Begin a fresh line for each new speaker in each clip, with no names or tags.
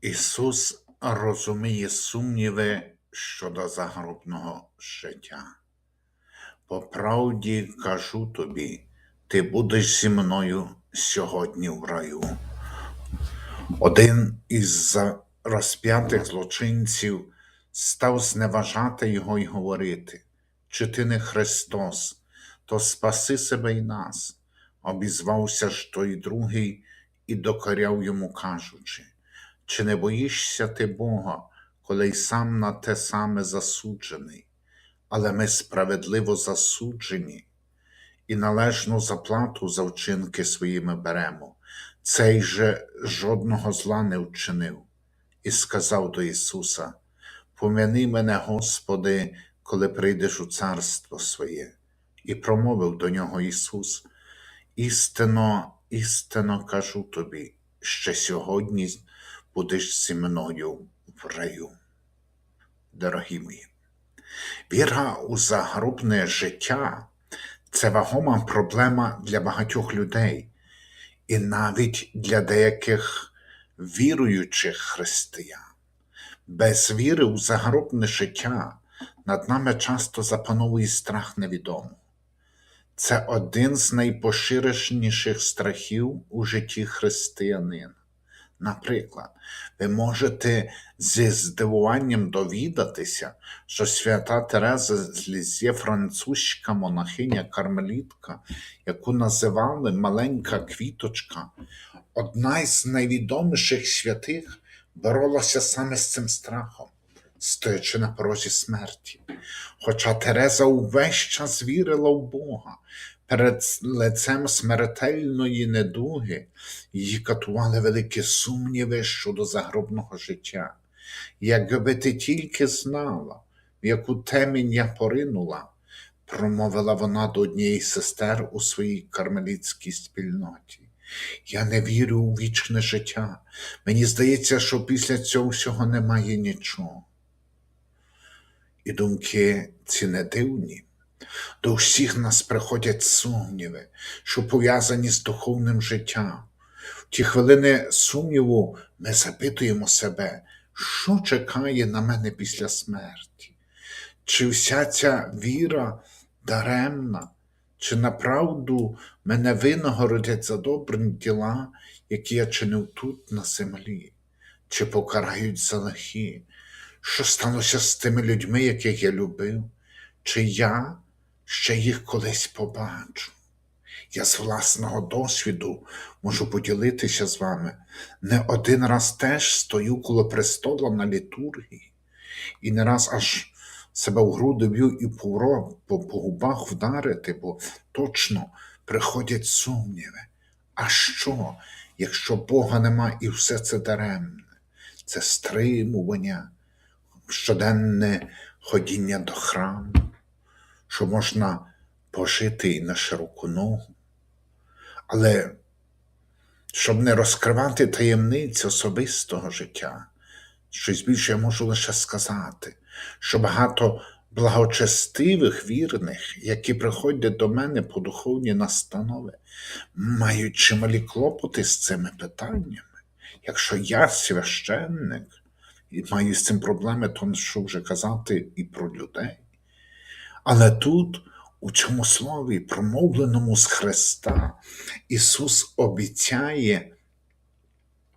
Ісус розуміє сумніви щодо загробного життя. По правді кажу тобі, ти будеш зі мною сьогодні в раю. Один із розп'ятих злочинців став зневажати його й говорити: чи ти не Христос, то спаси себе й нас. Обізвався ж той другий і докоряв йому, кажучи: чи не боїшся ти Бога, коли й сам на те саме засуджений? Але ми справедливо засуджені і належну заплату за вчинки своїми беремо. Цей же жодного зла не вчинив, і сказав до Ісуса: Пом'яни мене, Господи, коли прийдеш у царство своє. І промовив до нього Ісус: Істинно, істинно кажу тобі, що сьогодні будеш зі мною в раю. Дорогі мої, віра у загробне життя це вагома проблема для багатьох людей, і навіть для деяких віруючих християн. Без віри у загробне життя над нами часто запановує страх невідомого. Це один з найпоширеніших страхів у житті християнина. Наприклад, ви можете зі здивуванням довідатися, що свята Тереза з Лізє французька монахиня кармелітка, яку називали маленька квіточка, одна із найвідоміших святих, боролася саме з цим страхом, стоячи на порозі смерті. Хоча Тереза увесь час вірила в Бога, перед лицем смертельної недуги її катували великі сумніви щодо загробного життя. Якби ти тільки знала, в яку темінь я поринула, промовила вона до однієї сестер у своїй кармелітській спільноті. Я не вірю у вічне життя. Мені здається, що після цього всього немає нічого. І думки ці не дивні. До всіх нас приходять сумніви, що пов'язані з духовним життям. В ті хвилини сумніву ми запитуємо себе, що чекає на мене після смерті? Чи вся ця віра даремна, чи направду мене винагородять за добрі діла, які я чинив тут на землі, чи покарають за лихі? Що сталося з тими людьми, яких я любив? Чи я ще їх колись побачу? Я з власного досвіду можу поділитися з вами. Не один раз теж стою коло престола на літургії, і не раз аж себе в груди б'ю і по, по, по губах вдарити, бо точно приходять сумніви. А що, якщо Бога нема і все це даремне? Це стримування, щоденне ходіння до храму, що можна пожити і на широку ногу. Але щоб не розкривати таємниць особистого життя, щось більше я можу лише сказати, що багато благочестивих вірних, які приходять до мене по духовні настанови, мають чималі клопоти з цими питаннями. Якщо я священник і маю з цим проблеми, то що вже казати і про людей. Але тут, у цьому слові, промовленому з Христа, Ісус обіцяє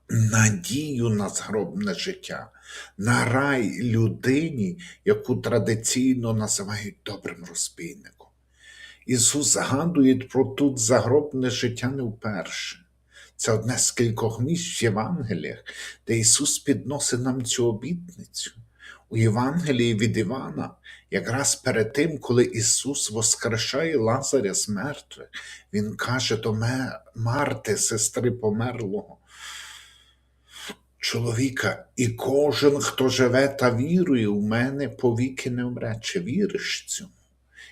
надію на згробне життя, на рай людині, яку традиційно називають добрим розбійником. Ісус згадує про тут загробне життя не вперше. Це одне з кількох місць в Євангеліях, де Ісус підносить нам цю обітницю. У Євангелії від Івана, якраз перед тим, коли Ісус воскрешає Лазаря з мертвих, Він каже до Марти, сестри померлого, чоловіка, і кожен, хто живе та вірує у мене, повіки не вмре. Чи віриш цьому?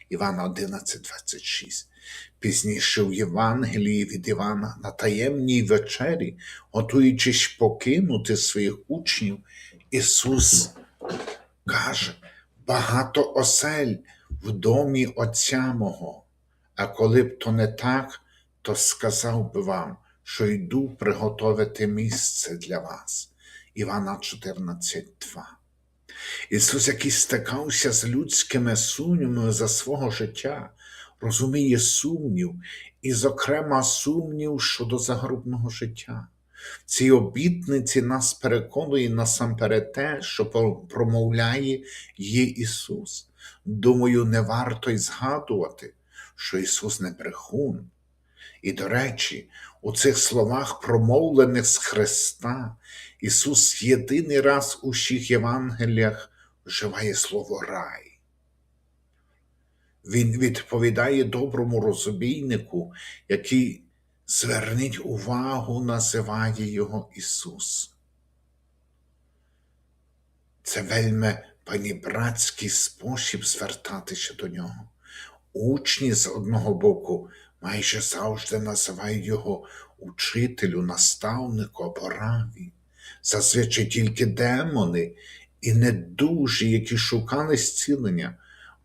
Івана 11:26. Пізніше в Євангелії від Івана на таємній вечері, готуючись покинути своїх учнів, Ісус каже: багато осель в домі Отця мого. А коли б то не так, то сказав би вам, що йду приготовити місце для вас. Івана 14.2. Ісус, який стикався з людськими сумнівами за свого життя, розуміє сумнів, і, зокрема, сумнів щодо загробного життя. Цій обітниці нас переконує насамперед те, що промовляє є Ісус. Думаю, не варто й згадувати, що Ісус не брехун. І, до речі, у цих словах, промовлених з Христа, Ісус єдиний раз у всіх Євангеліях вживає слово рай. Він відповідає доброму розумійнику, який, зверніть увагу, називає його Ісус. Це вельми панібратський спосіб звертатися до нього. Учні з одного боку майже завжди називають його учителю, наставнику або раві. Зазвичай тільки демони і недужі, які шукали зцілення,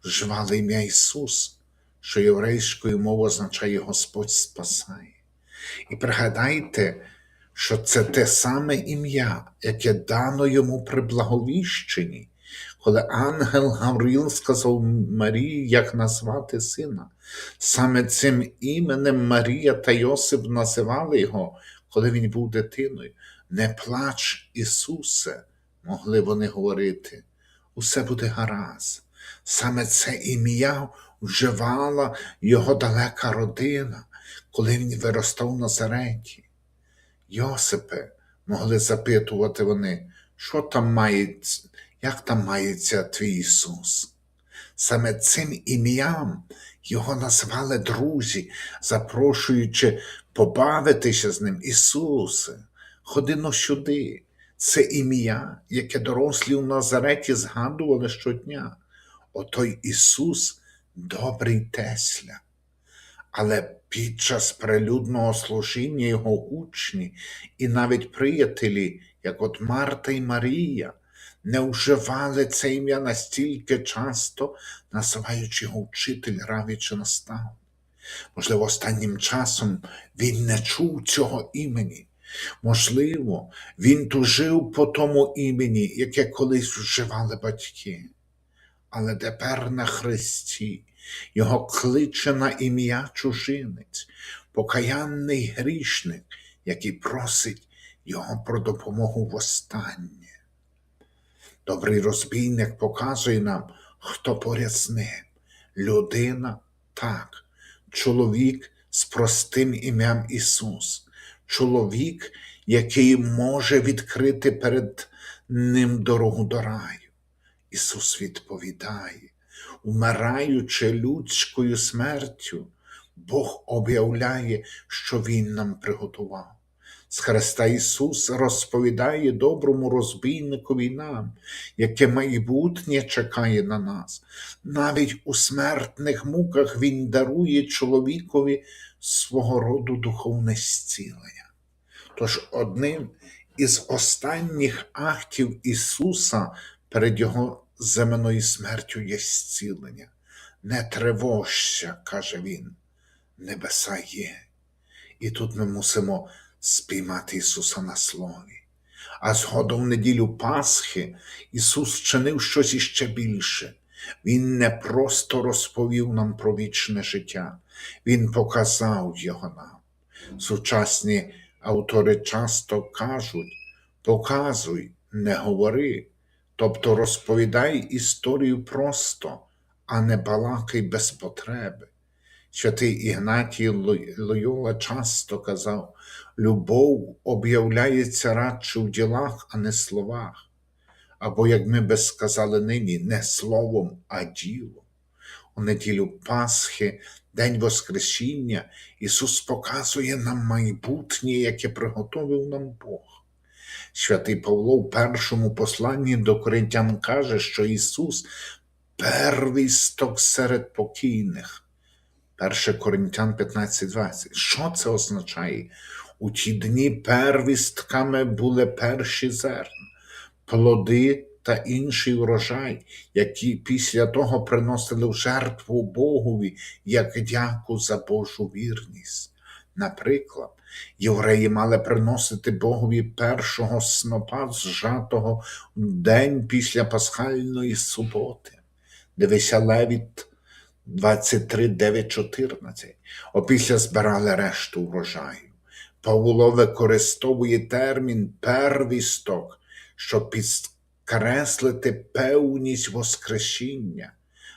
вживали ім'я Ісус, що єврейською мовою означає Господь спасає. І пригадайте, що це те саме ім'я, яке дано йому при благовіщенні, коли ангел Гавриїл сказав Марії, як назвати сина. Саме цим іменем Марія та Йосип називали його, коли він був дитиною. Не плач, Ісусе, могли вони говорити, усе буде гаразд. Саме це ім'я вживала його далека родина, коли він виростав в Назареті. Йосипе, могли запитувати вони, що там мається, як там мається твій Ісус? Саме цим ім'ям його назвали друзі, запрошуючи побавитися з ним. Ісусе, ходи сюди. Це ім'я, яке дорослі в Назареті згадували щодня. Отой Ісус добрий Тесля. Але під час прилюдного служіння його учні і навіть приятелі, як от Марта і Марія, не вживали це ім'я настільки часто, називаючи його вчитель раві чи наставник. Можливо, останнім часом він не чув цього імені. Можливо, він тужив по тому імені, яке колись вживали батьки. Але тепер на Христі його кличе на ім'я чужинець, покаянний грішник, який просить його про допомогу востаннє. Добрий розбійник показує нам, хто поряд з ним. Людина так, чоловік з простим ім'ям Ісус, чоловік, який може відкрити перед ним дорогу до раю. Ісус відповідає, умираючи людською смертю, Бог об'являє, що Він нам приготував. З Христа Ісус розповідає доброму розбійникові нам, яке майбутнє чекає на нас. Навіть у смертних муках Він дарує чоловікові свого роду духовне зцілення. Тож одним із останніх актів Ісуса перед Його земною смертю є зцілення. Не тривожся, каже Він, небеса є. І тут ми мусимо спіймати Ісуса на слові. А згодом в неділю Пасхи Ісус вчинив щось іще більше. Він не просто розповів нам про вічне життя, Він показав його нам. Сучасні автори часто кажуть: показуй, не говори, тобто розповідай історію просто, а не балакай без потреби. Святий Ігнатій Лойола часто казав, любов об'являється радше в ділах, а не словах. Або, як ми би сказали нині, не словом, а ділом. У неділю Пасхи, День Воскресіння, Ісус показує нам майбутнє, яке приготовив нам Бог. Святий Павло в першому посланні до Коринтян каже, що Ісус первісток серед покійних. 1 Коринтян 15:20. Що це означає? У ті дні первістками були перші зерна, плоди та інший урожай, які після того приносили в жертву Богові як дяку за Божу вірність. Наприклад, Євреї мали приносити Богові першого снопа зжатого в день після пасхальної суботи. Дивися Левіт 23, 9, 14. Опісля збирали решту врожаю. Павло використовує термін первісток, щоб підкреслити певність Воскресіння.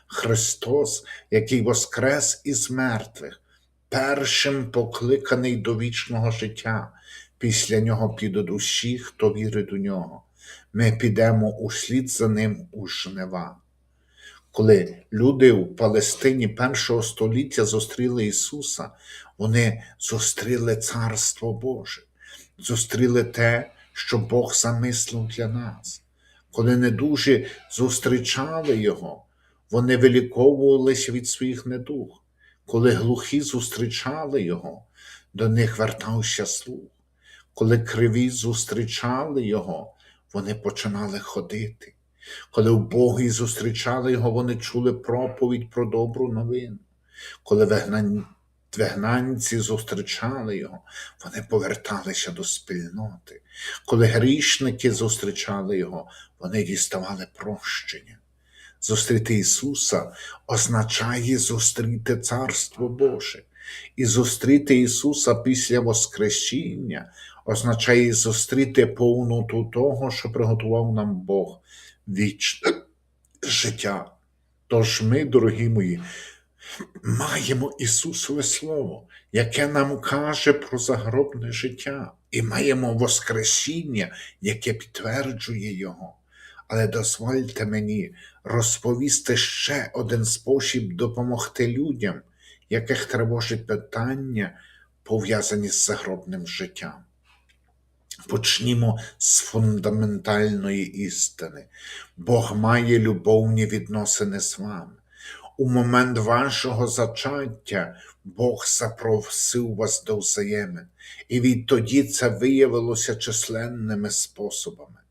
Христос, який воскрес із мертвих, першим покликаний до вічного життя. Після нього підуть усі, хто вірить у нього. Ми підемо услід за ним у жнива. Коли люди в Палестині першого століття зустріли Ісуса, вони зустріли Царство Боже, зустріли те, що Бог замислив для нас. Коли недужі зустрічали Його, вони виліковувалися від своїх недуг. Коли глухі зустрічали Його, до них вертався слух. Коли криві зустрічали Його, вони починали ходити. Коли вбогі зустрічали його, вони чули проповідь про добру новину. Коли вигнан... вигнанці зустрічали його, вони поверталися до спільноти. Коли грішники зустрічали його, вони діставали прощення. Зустріти Ісуса означає зустріти Царство Боже. І зустріти Ісуса після Воскресіння означає зустріти повноту того, що приготував нам Бог вічне життя. Тож ми, дорогі мої, маємо Ісусове Слово, яке нам каже про загробне життя, і маємо Воскресіння, яке підтверджує Його. Але дозвольте мені розповісти ще один спосіб допомогти людям, яких тривожить питання, пов'язані з загробним життям. Почнімо з фундаментальної істини. Бог має любовні відносини з вами. У момент вашого зачаття Бог запросив вас до взаємин, і відтоді це виявилося численними способами.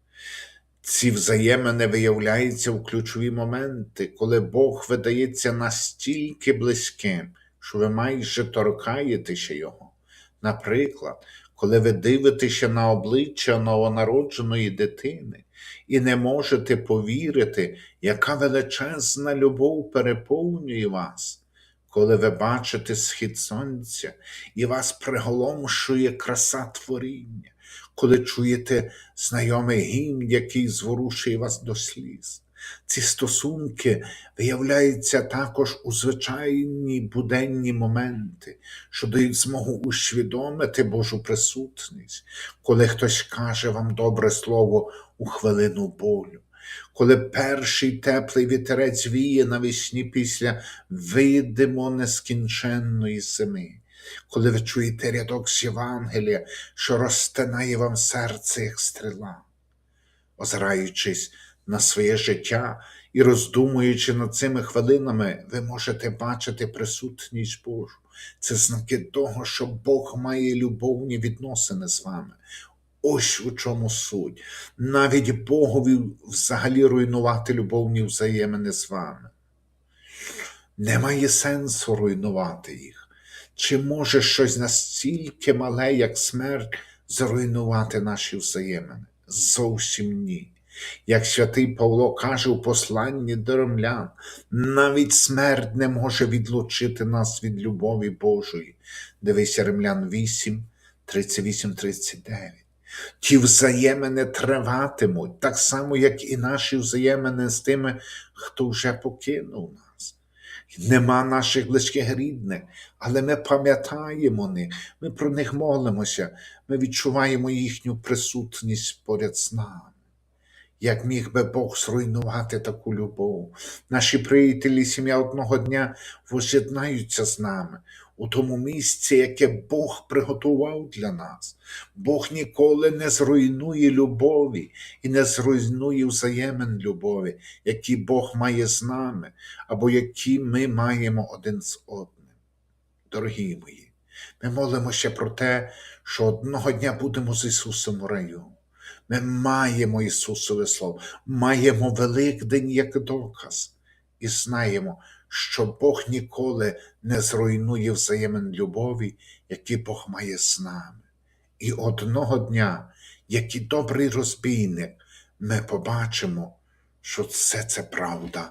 Ці взаємини виявляються в ключові моменти, коли Бог видається настільки близьким, що ви майже торкаєтеся Його. Наприклад, коли ви дивитеся на обличчя новонародженої дитини і не можете повірити, яка величезна любов переповнює вас, коли ви бачите схід сонця і вас приголомшує краса творіння, коли чуєте знайомий гімн, який зворушує вас до сліз. Ці стосунки виявляються також у звичайні буденні моменти, що дають змогу усвідомити Божу присутність, коли хтось каже вам добре слово у хвилину болю, коли перший теплий вітерець віє навесні після видимо нескінченної зими, коли ви чуєте рядок з Євангелія, що розтинає вам серце, як стріла, озираючись на своє життя і роздумуючи над цими хвилинами, ви можете бачити присутність Божу. Це знаки того, що Бог має любовні відносини з вами. Ось у чому суть. Навіть Богові взагалі руйнувати любовні взаємини з вами. Немає сенсу руйнувати їх. Чи може щось настільки мале, як смерть, зруйнувати наші взаємини? Зовсім ні. Як святий Павло каже у посланні до римлян, навіть смерть не може відлучити нас від любові Божої. Дивися Римлян 8, 38, 39. Ті взаємини триватимуть, так само, як і наші взаємини з тими, хто вже покинув нас. Нема наших близьких рідних, але ми пам'ятаємо них, ми про них молимося, ми відчуваємо їхню присутність поряд з нами. Як міг би Бог зруйнувати таку любов? Наші приятелі, сім'я одного дня воз'єднаються з нами у тому місці, яке Бог приготував для нас. Бог ніколи не зруйнує любові і не зруйнує взаємин любові, які Бог має з нами, або які ми маємо один з одним. Дорогі мої, ми молимося про те, що одного дня будемо з Ісусом у раю. Ми маємо Ісусове Слово, маємо Великдень як доказ і знаємо, що Бог ніколи не зруйнує взаємин любові, які Бог має з нами. І одного дня, як і добрий розбійник, ми побачимо, що все це правда.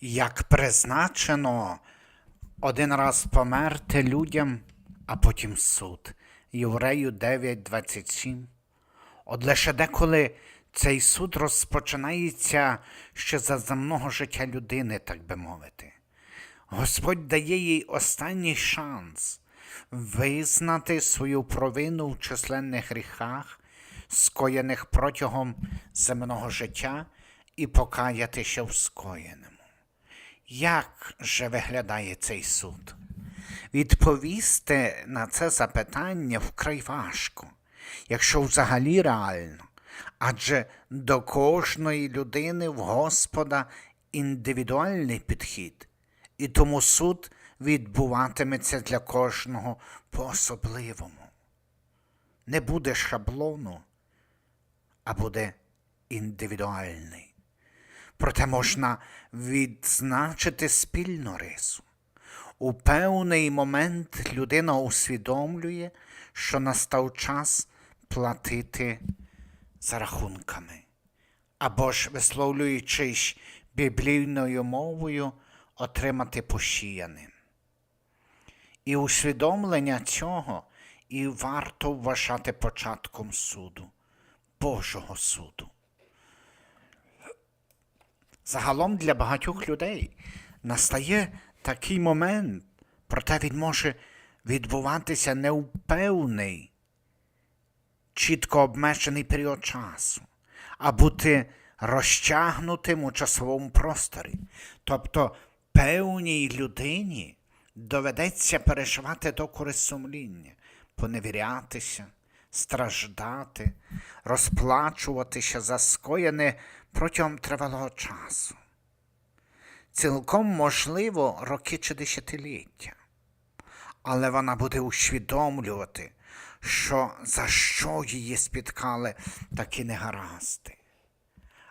Як призначено один раз померти людям, а потім суд. Єврею 9.27. От лише деколи цей суд розпочинається ще за земного життя людини, так би мовити. Господь дає їй останній шанс визнати свою провину в численних гріхах, скоєних протягом земного життя, і покаятися в скоєному. Як же виглядає цей суд? Відповісти на це запитання вкрай важко, якщо взагалі реально, адже до кожної людини в Господа індивідуальний підхід, і тому суд відбуватиметься для кожного по-особливому. Не буде шаблону, а буде індивідуальний. Проте можна відзначити спільну рису. У певний момент людина усвідомлює, що настав час платити за рахунками, або ж, висловлюючись біблійною мовою, отримати пошіяним. І усвідомлення цього і варто вважати початком суду, Божого суду. Загалом для багатьох людей настає такий момент, проте він може відбуватися не у певний, чітко обмежений період часу, а бути розтягнутим у часовому просторі. Тобто певній людині доведеться переживати докори сумління, поневірятися, страждати, розплачуватися за скоєне протягом тривалого часу. Цілком можливо роки чи десятиліття, але вона буде усвідомлювати, що за що її спіткали такі негаразди,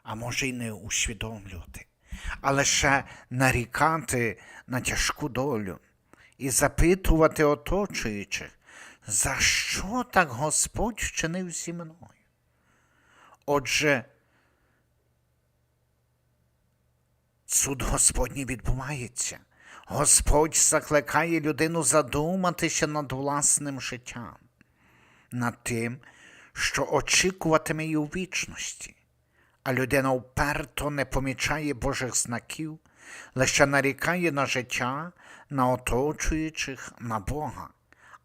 а може й не усвідомлювати, а лише нарікати на тяжку долю і запитувати оточуючих, за що так Господь вчинив зі мною. Отже, Суд Господній відбувається. Господь закликає людину задуматися над власним життям, над тим, що очікуватиме її у вічності, а людина вперто не помічає Божих знаків, лише нарікає на життя, на оточуючих, на Бога,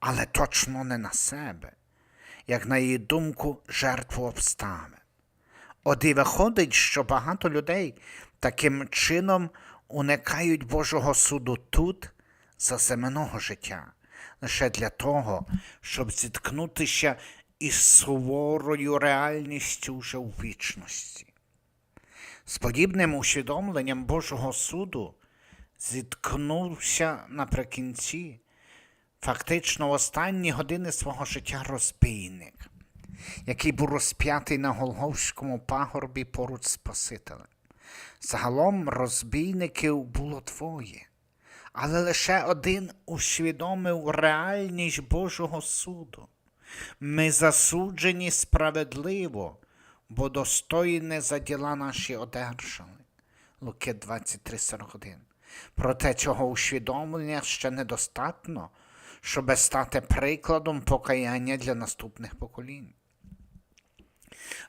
але точно не на себе, як на її думку, жертву обставин. От і виходить, що багато людей таким чином уникають Божого суду тут, за земного життя, лише для того, щоб зіткнутися із суворою реальністю вже у вічності. З подібним усвідомленням Божого суду зіткнувся наприкінці, фактично в останні години свого життя розбійник, який був розп'ятий на Голговському пагорбі поруч з Спасителем. Загалом розбійників було двоє, але лише один усвідомив реальність Божого суду. Ми засуджені справедливо, бо достойне за діла наші одержали. Луки 23,41. Проте цього усвідомлення ще недостатньо, щоб стати прикладом покаяння для наступних поколінь.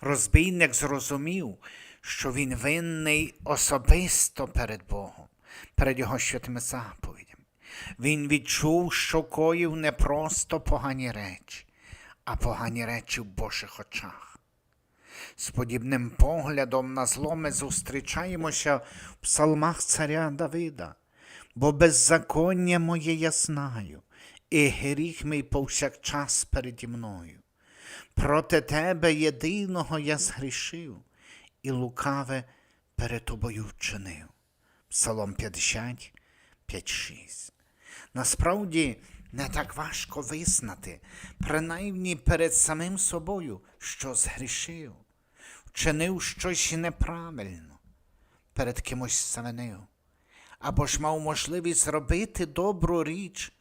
Розбійник зрозумів, що він винний особисто перед Богом, перед його святими заповідями. Він відчув, що коїв не просто погані речі, а погані речі в Божих очах. З подібним поглядом на зло ми зустрічаємося в псалмах царя Давида, бо беззаконня моє я знаю, і гріх мій повсякчас переді мною. Проти тебе єдиного я згрішив, і лукаве перед тобою вчинив. Псалом 50, 5, 6. Насправді не так важко визнати, принаймні перед самим собою, що згрішив, вчинив щось неправильно, перед кимось завинив. або ж мав можливість зробити добру річ,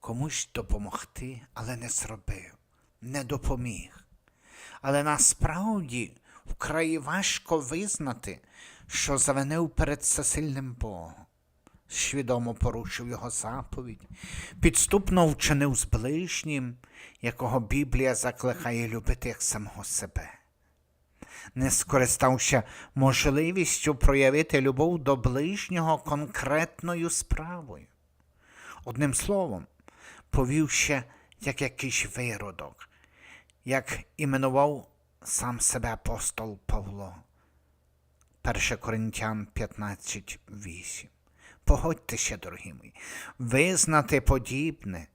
комусь допомогти, але не зробив, не допоміг. Але насправді вкрай важко визнати, що завинив перед всесильним Богом, свідомо порушив його заповідь, підступно вчинив з ближнім, якого Біблія закликає любити як самого себе. Не скористався можливістю проявити любов до ближнього конкретною справою. Одним словом, повівся як якийсь виродок, як іменував сам себе апостол Павло. 1 Коринтян 15.8. Погодьтеся, дорогі мої, визнати подібне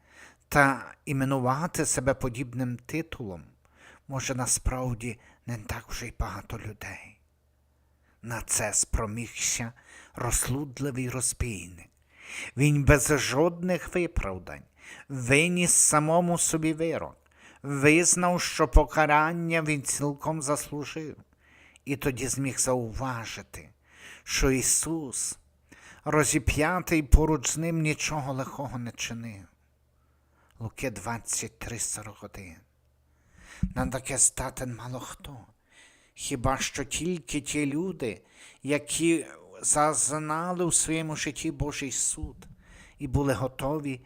та іменувати себе подібним титулом може насправді не так вже й багато людей. На це спромігся розлудливий розбійник. Він без жодних виправдань виніс самому собі вирок, визнав, що покарання він цілком заслужив, і тоді зміг зауважити, що Ісус, розіп'ятий поруч з ним, нічого лихого не чинив. Луки 23,41 На таке здатен мало хто. Хіба що тільки ті люди, які зазнали у своєму житті Божий суд і були готові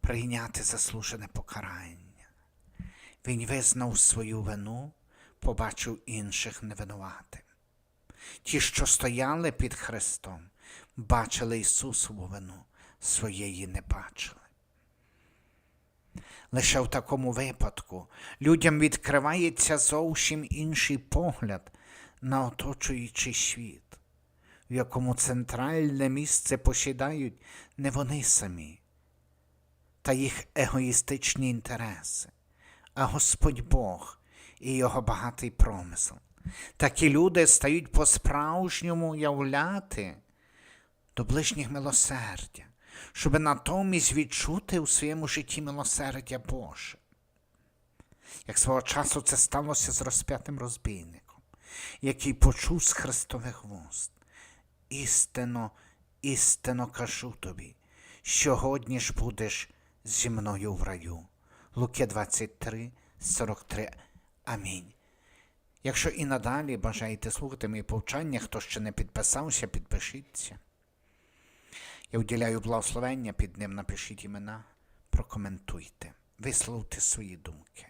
прийняти заслужене покарання. Він визнав свою вину, побачив інших невинуватим. Ті, що стояли під Христом, бачили Ісусову вину, своєї не бачили. Лише в такому випадку людям відкривається зовсім інший погляд на оточуючий світ, в якому центральне місце посідають не вони самі та їх егоїстичні інтереси, а Господь Бог і його багатий промисел. Такі люди стають по-справжньому являти до ближніх милосердя, щоб натомість відчути у своєму житті милосердя Боже. Як свого часу це сталося з розп'ятим розбійником, який почув з Христових вуст. Істинно, істинно кажу тобі, сьогодні ж будеш зі мною в раю. Луки 23, 43. Амінь. Якщо і надалі бажаєте слухати мої повчання, хто ще не підписався, підпишіться. Я уділяю благословення під ним, напишіть імена, прокоментуйте, висловте свої думки.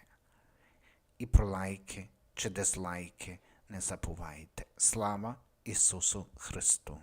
І про лайки чи дизлайки не забувайте. Слава Ісусу Христу!